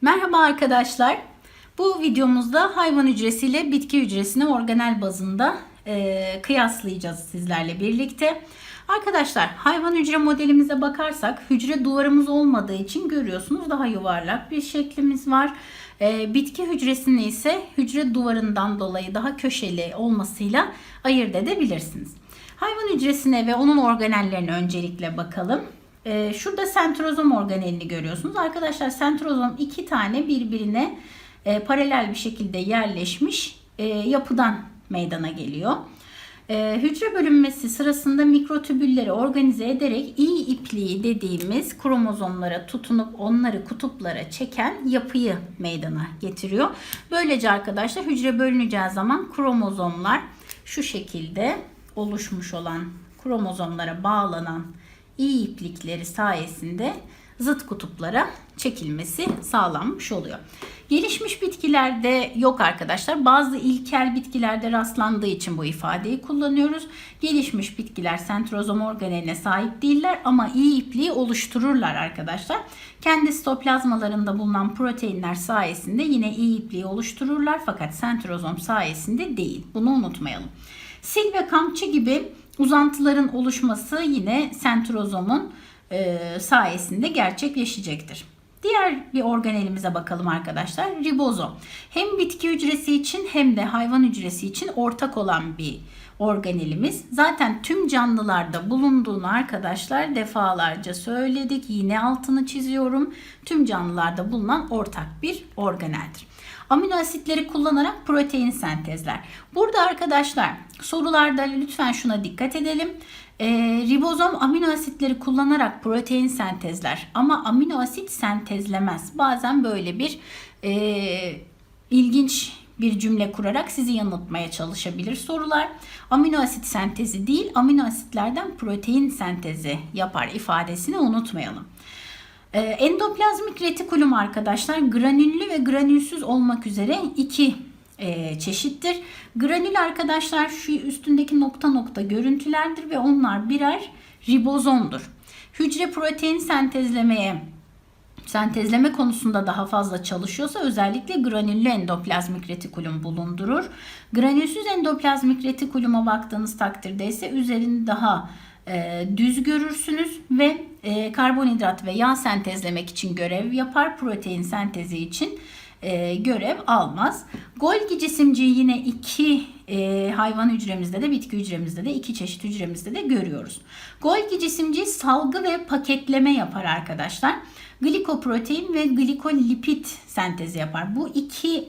Merhaba arkadaşlar. Bu videomuzda hayvan hücresiyle bitki hücresini organel bazında e, kıyaslayacağız sizlerle birlikte. Arkadaşlar hayvan hücre modelimize bakarsak hücre duvarımız olmadığı için görüyorsunuz daha yuvarlak bir şeklimiz var. E, bitki hücresini ise hücre duvarından dolayı daha köşeli olmasıyla ayırt edebilirsiniz. Hayvan hücresine ve onun organellerine öncelikle bakalım. Ee, şurada sentrozom organelini görüyorsunuz. Arkadaşlar sentrozom iki tane birbirine e, paralel bir şekilde yerleşmiş e, yapıdan meydana geliyor. E, hücre bölünmesi sırasında mikrotübülleri organize ederek iyi ipliği dediğimiz kromozomlara tutunup onları kutuplara çeken yapıyı meydana getiriyor. Böylece arkadaşlar hücre bölüneceği zaman kromozomlar şu şekilde oluşmuş olan kromozomlara bağlanan iyi iplikleri sayesinde zıt kutuplara çekilmesi sağlanmış oluyor. Gelişmiş bitkilerde yok arkadaşlar. Bazı ilkel bitkilerde rastlandığı için bu ifadeyi kullanıyoruz. Gelişmiş bitkiler sentrozom organeline sahip değiller ama iyi ipliği oluştururlar arkadaşlar. Kendi sitoplazmalarında bulunan proteinler sayesinde yine iyi ipliği oluştururlar fakat sentrozom sayesinde değil. Bunu unutmayalım. Sil ve kamçı gibi uzantıların oluşması yine sentrozomun e, sayesinde gerçekleşecektir. Diğer bir organelimize bakalım arkadaşlar. Ribozom. Hem bitki hücresi için hem de hayvan hücresi için ortak olan bir organelimiz. Zaten tüm canlılarda bulunduğunu arkadaşlar defalarca söyledik. Yine altını çiziyorum. Tüm canlılarda bulunan ortak bir organeldir. Amino asitleri kullanarak protein sentezler. Burada arkadaşlar sorularda lütfen şuna dikkat edelim. E, ribozom amino asitleri kullanarak protein sentezler ama amino asit sentezlemez. Bazen böyle bir e, ilginç bir cümle kurarak sizi yanıltmaya çalışabilir sorular. Amino asit sentezi değil, amino asitlerden protein sentezi yapar ifadesini unutmayalım. Ee, endoplazmik retikulum arkadaşlar granüllü ve granülsüz olmak üzere iki e, çeşittir. Granül arkadaşlar şu üstündeki nokta nokta görüntülerdir ve onlar birer ribozomdur. Hücre protein sentezlemeye sentezleme konusunda daha fazla çalışıyorsa özellikle granüllü endoplazmik retikulum bulundurur. Granülsüz endoplazmik retikuluma baktığınız takdirde ise üzerini daha e, düz görürsünüz ve e, karbonhidrat ve yağ sentezlemek için görev yapar. Protein sentezi için e, görev almaz. Golgi cisimciği yine iki e, hayvan hücremizde de bitki hücremizde de iki çeşit hücremizde de görüyoruz. Golgi cisimciği salgı ve paketleme yapar arkadaşlar. Glikoprotein ve glikolipid sentezi yapar. Bu iki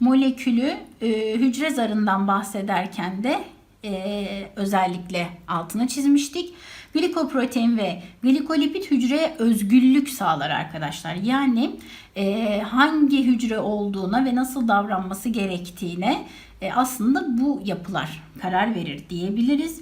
molekülü e, hücre zarından bahsederken de e, özellikle altına çizmiştik. Glikoprotein ve glikolipid hücreye özgürlük sağlar arkadaşlar. Yani e, hangi hücre olduğuna ve nasıl davranması gerektiğine e, aslında bu yapılar karar verir diyebiliriz.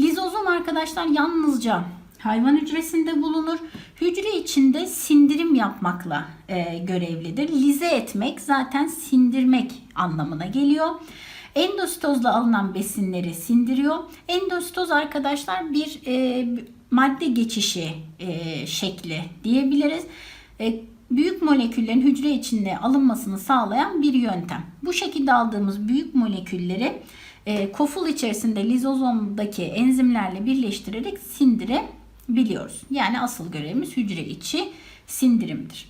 Lizozom arkadaşlar yalnızca hayvan hücresinde bulunur. Hücre içinde sindirim yapmakla e, görevlidir. Lize etmek zaten sindirmek anlamına geliyor. Endositozla alınan besinleri sindiriyor. Endositoz arkadaşlar bir e, madde geçişi e, şekli diyebiliriz. E, büyük moleküllerin hücre içinde alınmasını sağlayan bir yöntem. Bu şekilde aldığımız büyük molekülleri e, koful içerisinde lizozomdaki enzimlerle birleştirerek sindirebiliyoruz. Yani asıl görevimiz hücre içi sindirimdir.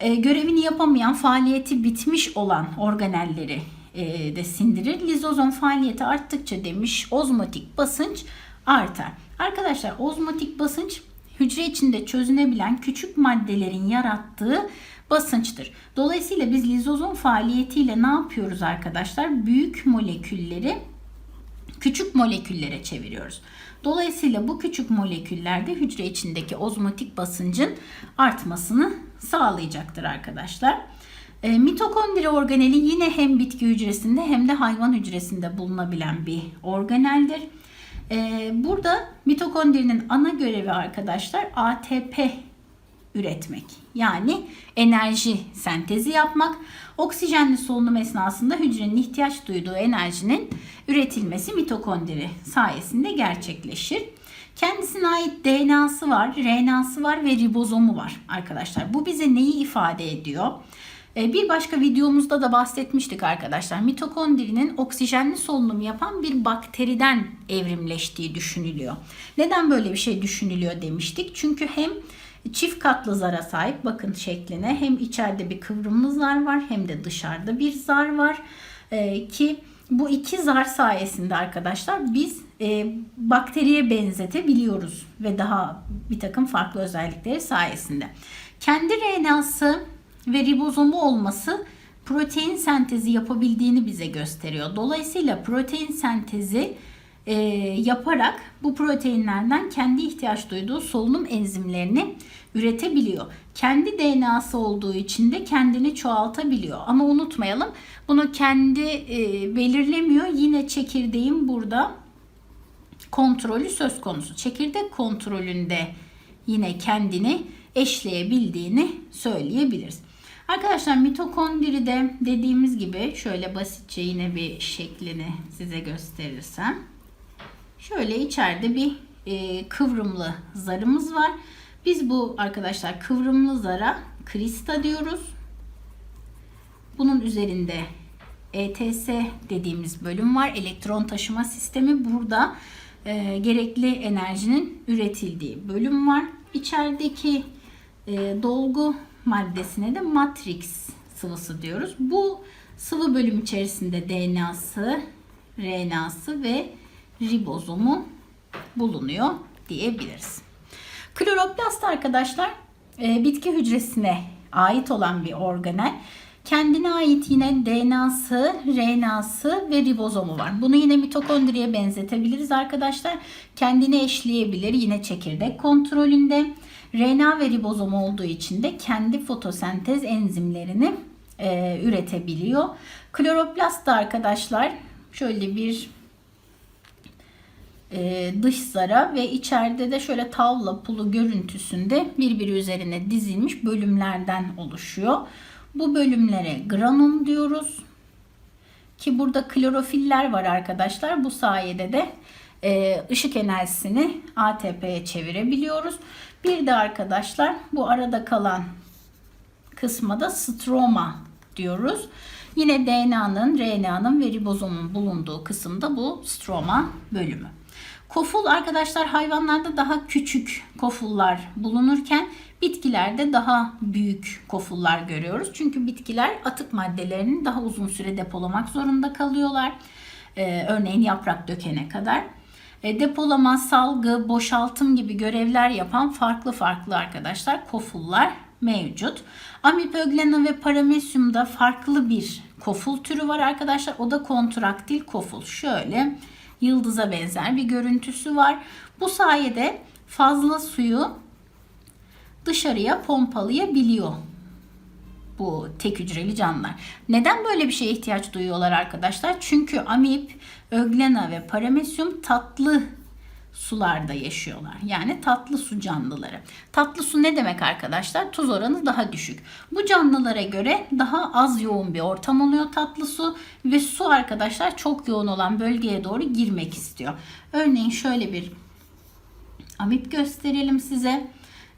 E, görevini yapamayan, faaliyeti bitmiş olan organelleri e, de sindirir. Lizozom faaliyeti arttıkça demiş ozmotik basınç artar. Arkadaşlar ozmotik basınç hücre içinde çözünebilen küçük maddelerin yarattığı basınçtır. Dolayısıyla biz lizozom faaliyetiyle ne yapıyoruz arkadaşlar? Büyük molekülleri küçük moleküllere çeviriyoruz. Dolayısıyla bu küçük moleküllerde hücre içindeki ozmotik basıncın artmasını sağlayacaktır arkadaşlar. E, mitokondri organeli yine hem bitki hücresinde hem de hayvan hücresinde bulunabilen bir organeldir. E, burada mitokondrinin ana görevi arkadaşlar ATP üretmek. Yani enerji sentezi yapmak. Oksijenli solunum esnasında hücrenin ihtiyaç duyduğu enerjinin üretilmesi mitokondri sayesinde gerçekleşir. Kendisine ait DNA'sı var, RNA'sı var ve ribozomu var arkadaşlar. Bu bize neyi ifade ediyor? Ee, Bir başka videomuzda da bahsetmiştik arkadaşlar. Mitokondrinin oksijenli solunum yapan bir bakteriden evrimleştiği düşünülüyor. Neden böyle bir şey düşünülüyor demiştik? Çünkü hem çift katlı zara sahip bakın şekline hem içeride bir kıvrımlı zar var hem de dışarıda bir zar var. Ee, ki bu iki zar sayesinde arkadaşlar biz e, bakteriye benzetebiliyoruz ve daha bir takım farklı özellikleri sayesinde. Kendi RNA'sı ve ribozomu olması protein sentezi yapabildiğini bize gösteriyor. Dolayısıyla protein sentezi e, yaparak bu proteinlerden kendi ihtiyaç duyduğu solunum enzimlerini üretebiliyor. Kendi DNA'sı olduğu için de kendini çoğaltabiliyor. Ama unutmayalım bunu kendi e, belirlemiyor. Yine çekirdeğin burada kontrolü söz konusu. Çekirdek kontrolünde yine kendini eşleyebildiğini söyleyebiliriz. Arkadaşlar mitokondride dediğimiz gibi şöyle basitçe yine bir şeklini size gösterirsem. Şöyle içeride bir e, kıvrımlı zarımız var. Biz bu arkadaşlar kıvrımlı zara krista diyoruz. Bunun üzerinde ETS dediğimiz bölüm var. Elektron taşıma sistemi burada e, gerekli enerjinin üretildiği bölüm var. İçerideki e, dolgu maddesine de matrix sıvısı diyoruz. Bu sıvı bölüm içerisinde DNA'sı, RNA'sı ve ribozomu bulunuyor diyebiliriz. Kloroplast arkadaşlar e, bitki hücresine ait olan bir organel. Kendine ait yine DNA'sı, RNA'sı ve ribozomu var. Bunu yine mitokondriye benzetebiliriz arkadaşlar. Kendini eşleyebilir yine çekirdek kontrolünde. RNA ve ribozom olduğu için de kendi fotosentez enzimlerini e, üretebiliyor. Kloroplast da arkadaşlar şöyle bir e, dış zara ve içeride de şöyle tavla pulu görüntüsünde birbiri üzerine dizilmiş bölümlerden oluşuyor. Bu bölümlere granum diyoruz. Ki burada klorofiller var arkadaşlar. Bu sayede de e, ışık enerjisini ATP'ye çevirebiliyoruz. Bir de arkadaşlar bu arada kalan kısma da stroma diyoruz. Yine DNA'nın, RNA'nın ve ribozomun bulunduğu kısımda bu stroma bölümü. Koful arkadaşlar hayvanlarda daha küçük kofullar bulunurken bitkilerde daha büyük kofullar görüyoruz. Çünkü bitkiler atık maddelerini daha uzun süre depolamak zorunda kalıyorlar. Ee, örneğin yaprak dökene kadar. E, depolama, salgı, boşaltım gibi görevler yapan farklı farklı arkadaşlar kofullar mevcut. Amipöglena ve paramesyumda farklı bir koful türü var arkadaşlar. O da kontraktil koful. Şöyle yıldıza benzer bir görüntüsü var. Bu sayede fazla suyu dışarıya pompalayabiliyor bu tek hücreli canlılar. Neden böyle bir şeye ihtiyaç duyuyorlar arkadaşlar? Çünkü amip, öglena ve paramesyum tatlı sularda yaşıyorlar. Yani tatlı su canlıları. Tatlı su ne demek arkadaşlar? Tuz oranı daha düşük. Bu canlılara göre daha az yoğun bir ortam oluyor tatlı su ve su arkadaşlar çok yoğun olan bölgeye doğru girmek istiyor. Örneğin şöyle bir amip gösterelim size.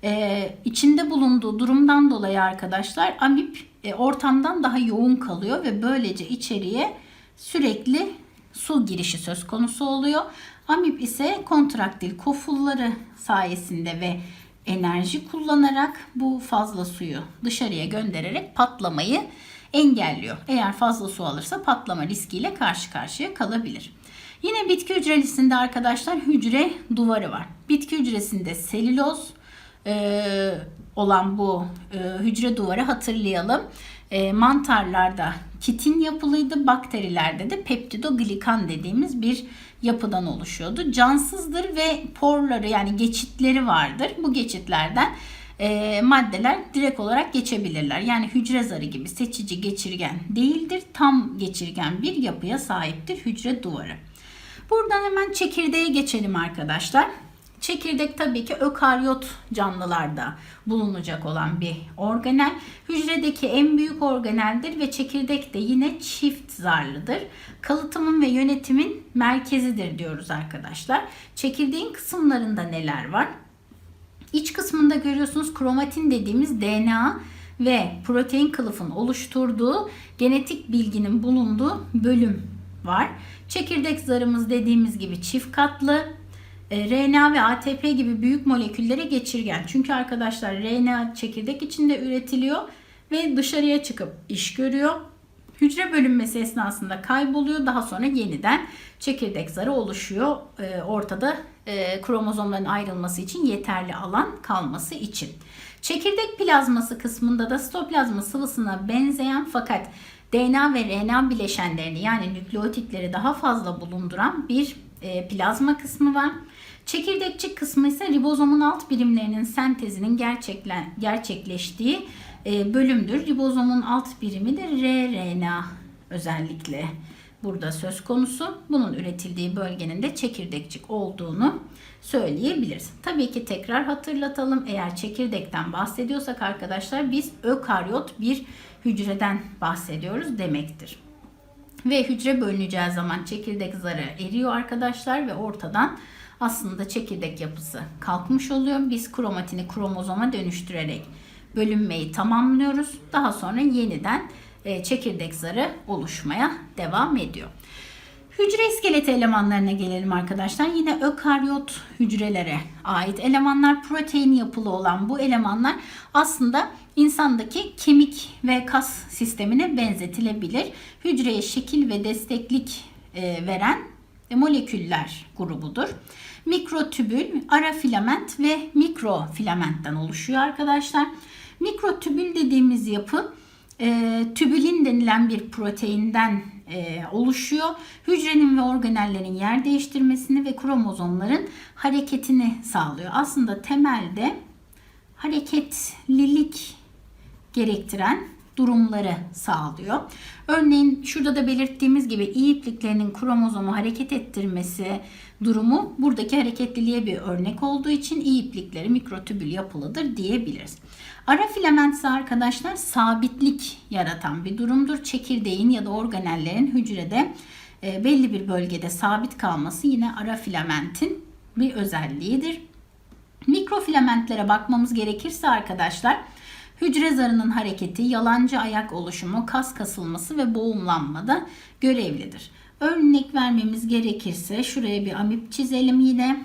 Ee, içinde bulunduğu durumdan dolayı arkadaşlar amip e, ortamdan daha yoğun kalıyor ve böylece içeriye sürekli su girişi söz konusu oluyor. Amip ise kontraktil kofulları sayesinde ve enerji kullanarak bu fazla suyu dışarıya göndererek patlamayı engelliyor. Eğer fazla su alırsa patlama riskiyle karşı karşıya kalabilir. Yine bitki hücresinde arkadaşlar hücre duvarı var. Bitki hücresinde selüloz e, olan bu e, hücre duvarı hatırlayalım. E, mantarlarda kitin yapılıydı, bakterilerde de peptidoglikan dediğimiz bir yapıdan oluşuyordu. Cansızdır ve porları yani geçitleri vardır. Bu geçitlerden e, maddeler direkt olarak geçebilirler. Yani hücre zarı gibi seçici geçirgen değildir. Tam geçirgen bir yapıya sahiptir hücre duvarı. Buradan hemen çekirdeğe geçelim arkadaşlar. Çekirdek tabii ki ökaryot canlılarda bulunacak olan bir organel. Hücredeki en büyük organeldir ve çekirdek de yine çift zarlıdır. Kalıtımın ve yönetimin merkezidir diyoruz arkadaşlar. Çekirdeğin kısımlarında neler var? İç kısmında görüyorsunuz kromatin dediğimiz DNA ve protein kılıfın oluşturduğu genetik bilginin bulunduğu bölüm var. Çekirdek zarımız dediğimiz gibi çift katlı. E, RNA ve ATP gibi büyük moleküllere geçirgen. Çünkü arkadaşlar RNA çekirdek içinde üretiliyor ve dışarıya çıkıp iş görüyor. Hücre bölünmesi esnasında kayboluyor. Daha sonra yeniden çekirdek zarı oluşuyor. E, ortada e, kromozomların ayrılması için yeterli alan kalması için. Çekirdek plazması kısmında da sitoplazma sıvısına benzeyen fakat DNA ve RNA bileşenlerini yani nükleotitleri daha fazla bulunduran bir e, plazma kısmı var. Çekirdekçik kısmı ise ribozomun alt birimlerinin sentezinin gerçeklen, gerçekleştiği e, bölümdür. Ribozomun alt birimi de rRNA özellikle burada söz konusu. Bunun üretildiği bölgenin de çekirdekçik olduğunu söyleyebiliriz. Tabii ki tekrar hatırlatalım. Eğer çekirdekten bahsediyorsak arkadaşlar biz ökaryot bir hücreden bahsediyoruz demektir. Ve hücre bölüneceği zaman çekirdek zarı eriyor arkadaşlar ve ortadan aslında çekirdek yapısı kalkmış oluyor. Biz kromatini kromozoma dönüştürerek bölünmeyi tamamlıyoruz. Daha sonra yeniden e, çekirdek zarı oluşmaya devam ediyor. Hücre iskeleti elemanlarına gelelim arkadaşlar. Yine ökaryot hücrelere ait elemanlar protein yapılı olan bu elemanlar aslında insandaki kemik ve kas sistemine benzetilebilir. Hücreye şekil ve desteklik e, veren moleküller grubudur. Mikrotübül, ara filament ve mikrofilamentten oluşuyor arkadaşlar. Mikrotübül dediğimiz yapı e, tübülin denilen bir proteinden e, oluşuyor. Hücrenin ve organellerin yer değiştirmesini ve kromozomların hareketini sağlıyor. Aslında temelde hareketlilik gerektiren durumları sağlıyor. Örneğin şurada da belirttiğimiz gibi iyi ipliklerinin kromozomu hareket ettirmesi durumu buradaki hareketliliğe bir örnek olduğu için iyi mikrotübül yapılıdır diyebiliriz. Ara filament ise arkadaşlar sabitlik yaratan bir durumdur. Çekirdeğin ya da organellerin hücrede e, belli bir bölgede sabit kalması yine ara filamentin bir özelliğidir. Mikrofilamentlere bakmamız gerekirse arkadaşlar hücre zarının hareketi, yalancı ayak oluşumu, kas kasılması ve boğumlanmada görevlidir. Örnek vermemiz gerekirse şuraya bir amip çizelim yine.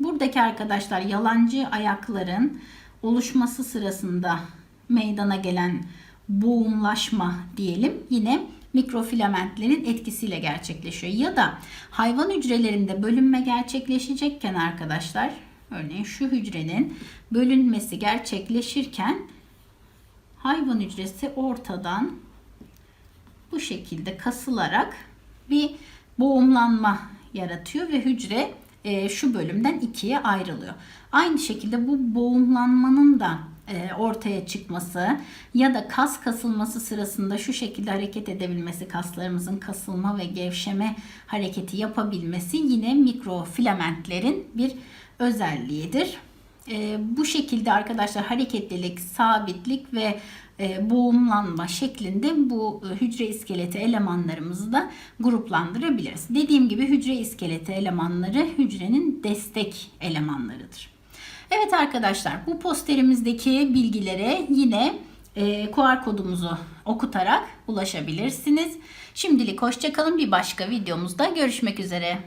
Buradaki arkadaşlar yalancı ayakların oluşması sırasında meydana gelen boğumlaşma diyelim yine mikrofilamentlerin etkisiyle gerçekleşiyor. Ya da hayvan hücrelerinde bölünme gerçekleşecekken arkadaşlar örneğin şu hücrenin bölünmesi gerçekleşirken hayvan hücresi ortadan bu şekilde kasılarak bir boğumlanma yaratıyor ve hücre e, şu bölümden ikiye ayrılıyor. Aynı şekilde bu boğumlanmanın da e, ortaya çıkması ya da kas kasılması sırasında şu şekilde hareket edebilmesi, kaslarımızın kasılma ve gevşeme hareketi yapabilmesi yine mikrofilamentlerin bir özelliğidir. E, bu şekilde arkadaşlar hareketlilik, sabitlik ve e, boğumlanma şeklinde bu e, hücre iskeleti elemanlarımızı da gruplandırabiliriz. Dediğim gibi hücre iskeleti elemanları hücrenin destek elemanlarıdır. Evet arkadaşlar bu posterimizdeki bilgilere yine e, QR kodumuzu okutarak ulaşabilirsiniz. Şimdilik hoşçakalın bir başka videomuzda görüşmek üzere.